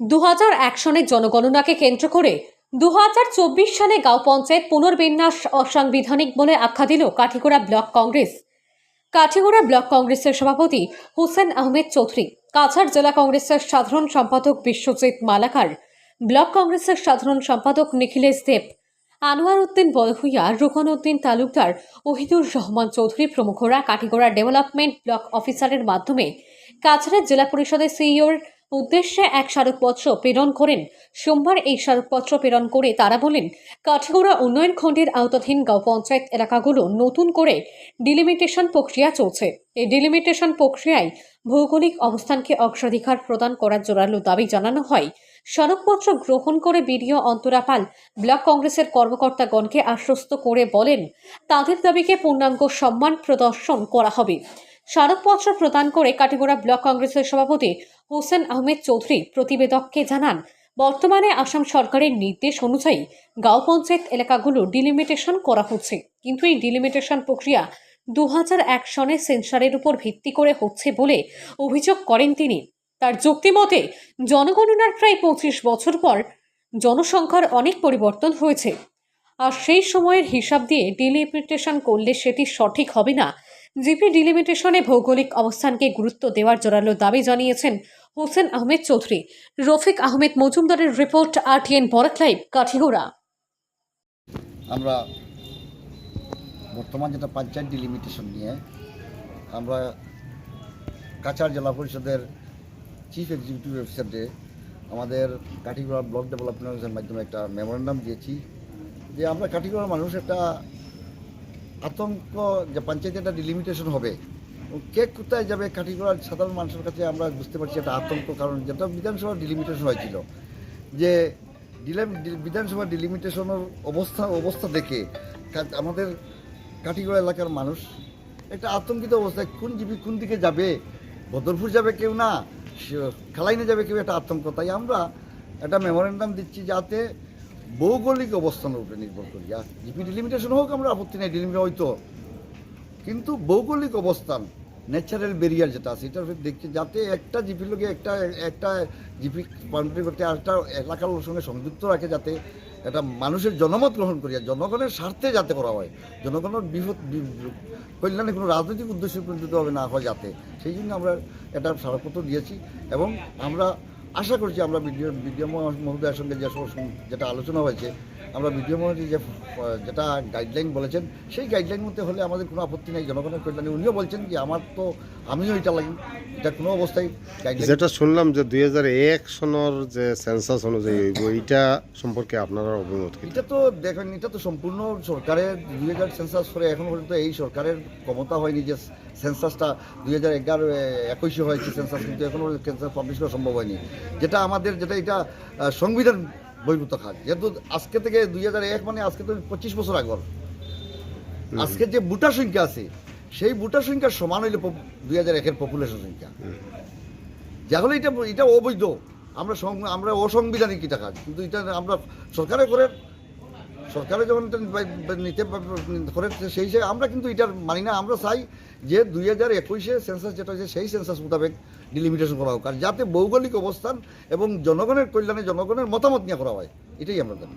দু হাজার এক সনের জনগণনাকে কেন্দ্র করে দু হাজার চব্বিশ সালে গাঁও পঞ্চায়েত পুনর্বিন্যাস অসাংবিধানিক বলে আখ্যা দিল কাঠিগোড়া ব্লক কংগ্রেস। কাঠিগোড়া ব্লক কংগ্রেসের সভাপতি হোসেন আহমেদ চৌধুরী, কাছাড় জেলা কংগ্রেসের সাধারণ সম্পাদক বিশ্বজিৎ মালাকার, ব্লক কংগ্রেসের সাধারণ সম্পাদক নিখিলেশ দেব, আনোয়ার উদ্দিন বলহুইয়া রুকন উদ্দিন তালুকদার, ওহিদুর রহমান চৌধুরী প্রমুখরা কাঠিগোড়া ডেভেলপমেন্ট ব্লক অফিসারের মাধ্যমে কাছাড়ের জেলা পরিষদের সিইওর উদ্দেশ্যে এক স্মারকপত্র প্রেরণ করেন। সোমবার এই স্মারকপত্র প্রেরণ করে তারা বলেন, কাঠিগোড়া উন্নয়ন খণ্ডের আওতাধীন গাঁও পঞ্চায়েত এলাকাগুলো নতুন করে ডিলিমিটেশন প্রক্রিয়া চলছে। এই ডিলিমিটেশন প্রক্রিয়ায় ভৌগোলিক অবস্থানকে অগ্রাধিকার প্রদান করার জোরালো দাবি জানানো হয়। স্মারকপত্র গ্রহণ করে বিডিও অন্তরাপাল ব্লক কংগ্রেসের কর্মকর্তাগণকে আশ্বস্ত করে বলেন, তাদের দাবিকে পূর্ণাঙ্গ সম্মান প্রদর্শন করা হবে। স্মারকপত্র প্রদান করে কাটিগোড়া ব্লক কংগ্রেসের সভাপতি হোসেন আহমেদ চৌধুরী প্রতিবেদককে জানান, বর্তমানে আসাম সরকারের নির্দেশ অনুযায়ী গাঁও পঞ্চায়েত এলাকাগুলো ডিলিমিটেশন করা হচ্ছে। কিন্তু এই ডিলিমিটেশন প্রক্রিয়া দু সনে সেন্সারের উপর ভিত্তি করে হচ্ছে বলে অভিযোগ করেন তিনি। তার যুক্তিমতে জনগণনার প্রায় পঁচিশ বছর পর জনসংখ্যার অনেক পরিবর্তন হয়েছে। আর সেই সময়ের হিসাব দিয়ে ডিলিমিটেশন করলে সেটি সঠিক হবে না। জিপি ডিলিমিটেশনে ভৌগোলিক অবস্থানকে গুরুত্ব দেওয়ার জোরালো দাবি জানিয়েছেন হোসেন আহমেদ চৌধুরী। রফিক আহমেদ মজুমদারের report, RTN Barak live, Kathigora. আমরা বর্তমান যেটা পঞ্চায়েত ডিলিমিটেশন নিয়ে আমরা কাছাড় জেলা পরিষদের চিফ এক্সিকিউটিভ অফিসারকে আমাদের কাঠিগোড়া ব্লক ডেভেলপমেন্টের মাধ্যমে একটা মেমোরেন্ডাম দিয়েছি। যে আমরা কাঠিগড়ার মানুষ, একটা আতঙ্ক, যে পঞ্চায়েতে একটা ডিলিমিটেশন হবে। কে কোথায় যাবে কাঠিগড়ার সাধারণ মানুষের কাছে আমরা বুঝতে পারছি একটা আতঙ্ক, কারণ যেটা বিধানসভার ডিলিমিটেশন হয়েছিল, যে ডিলেম বিধানসভা ডিলিমিটেশনের অবস্থা অবস্থা দেখে আমাদের কাঠিগড়া এলাকার মানুষ একটা আতঙ্কিত অবস্থায় কোন জীবী কোন দিকে যাবে, বদরপুর যাবে কেউ না খালাইনে যাবে কেউ, একটা আতঙ্ক। তাই আমরা একটা মেমোরেন্ডাম দিচ্ছি যাতে ভৌগোলিক অবস্থানের উপরে নির্ভর করি। আর জিপি ডিলিমিটেশন হোক, আমরা আপত্তি নেই ডিলিমিটেশন হয়তো কিন্তু ভৌগোলিক অবস্থান ন্যাচারাল ব্যারিয়ার যেটা আছে, এটার দেখছি যাতে একটা জিপির লোকে একটা একটা জিপি বাউন্ডারি করতে আরেকটা এলাকার সঙ্গে সংযুক্ত রাখে, যাতে এটা মানুষের জনমত গ্রহণ করিয়া জনগণের স্বার্থে যাতে করা হয়। জনগণের বিপদ কল্যাণে কোনো রাজনৈতিক উদ্দেশ্যে প্রণোদিত হবে না হয় যাতে। সেই জন্য আমরা এটা স্মারকপত্র দিয়েছি এবং আমরা আশা করছি আমরা বিডিও বিডিও মহোদয়ের সঙ্গে যে যেটা আলোচনা হয়েছে আমরা বিডিও মহোদয় যে যেটা গাইডলাইন বলেছেন সেই গাইডলাইন মধ্যে হলে আমাদের কোনো আপত্তি নেই জনগণের কল্যাণে। উনিও বলছেন যে আমার তো আমিও এটা লাগি এটা কোনো অবস্থায় যেটা শুনলাম যে দুই হাজার এক সনের যে সেন্সাস অনুযায়ী হইব এইটা সম্পর্কে আপনারা অভিমত এটা তো দেখেন এটা তো সম্পূর্ণ সরকারের দুই হাজার সেন্সাস করে এখন পর্যন্ত এই সরকারের ক্ষমতা হয়নি যে সেন্সাসটা দুই হাজার এগারো একুশে হয়েছে সেন্সাস কিন্তু এখনও সেন্সাস পাবলিশ করা সম্ভব হয়নি। যেটা আমাদের যেটা এটা সংবিধান বহির্ভূত খাত। যেহেতু আজকে থেকে দুই হাজার এক মানে আজকে তো পঁচিশ বছর আগর। আজকে যে বুটার সংখ্যা আছে সেই বুটার সংখ্যার সমান হইলে দুই হাজার একের পপুলেশন সংখ্যা। যাহলে এটা এটা অবৈধ। আমরা আমরা অসংবিধানিক এটা কাজ কিন্তু এটা আমরা সরকারে করে সরকারে যখন নিতে করে সেই হিসেবে আমরা কিন্তু এটার মানি না। আমরা চাই যে দুই হাজার একুশে সেন্সাস যেটা হয়েছে, সেই সেন্সাস মোতাবেক ডিলিমিটেশন করা হোক। আর যাতে ভৌগোলিক অবস্থান এবং জনগণের কল্যাণে জনগণের মতামত নিয়ে করা হয়, এটাই আমরা জানি।